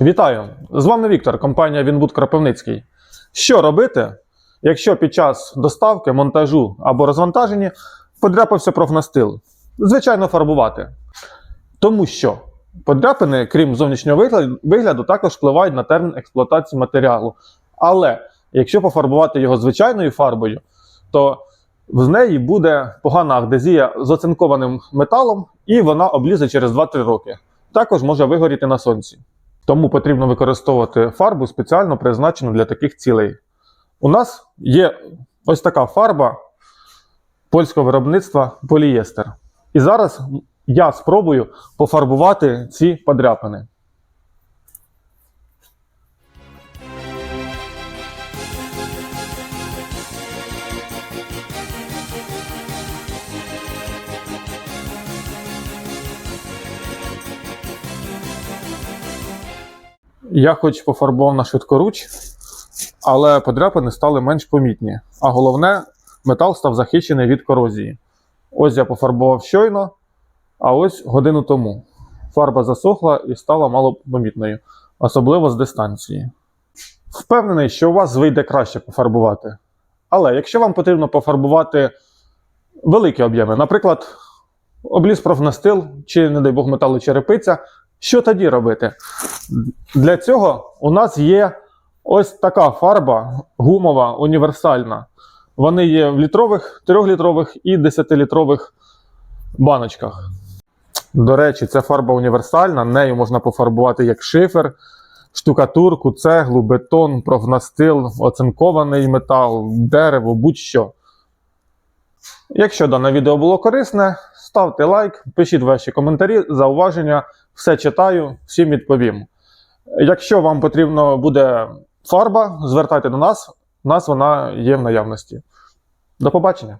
Вітаю! З вами Віктор, компанія Вінбуд Кропивницький. Що робити, якщо під час доставки, монтажу або розвантаження подряпався профнастил? Звичайно, фарбувати. Тому що подряпини, крім зовнішнього вигляду, також впливають на термін експлуатації матеріалу. Але якщо пофарбувати його звичайною фарбою, то в неї буде погана ахдезія з оцинкованим металом, і вона облізе через 2-3 роки. Також може вигоріти на сонці. Тому потрібно використовувати фарбу спеціально призначену для таких цілей. У нас є ось така фарба польського виробництва полієстер. І зараз я спробую пофарбувати ці подряпини. Я хоч пофарбував на швидкоруч, але подряпини стали менш помітні. А головне, метал став захищений від корозії. Ось я пофарбував щойно, а ось годину тому. Фарба засохла і стала малопомітною, особливо з дистанції. Впевнений, що у вас вийде краще пофарбувати. Але якщо вам потрібно пофарбувати великі об'єми, наприклад, обліз профнастил чи, не дай Бог, металочерепиця, що тоді робити? Для цього у нас є ось така фарба гумова, універсальна. Вони є в літрових, 3-літрових і 10-літрових баночках. До речі, ця фарба універсальна, нею можна пофарбувати як шифер, штукатурку, цеглу, бетон, профнастил, оцинкований метал, дерево, будь-що. Якщо дане відео було корисне, ставте лайк, пишіть ваші коментарі, зауваження, все читаю, всім відповім. Якщо вам потрібно буде фарба, звертайте до нас, у нас вона є в наявності. До побачення!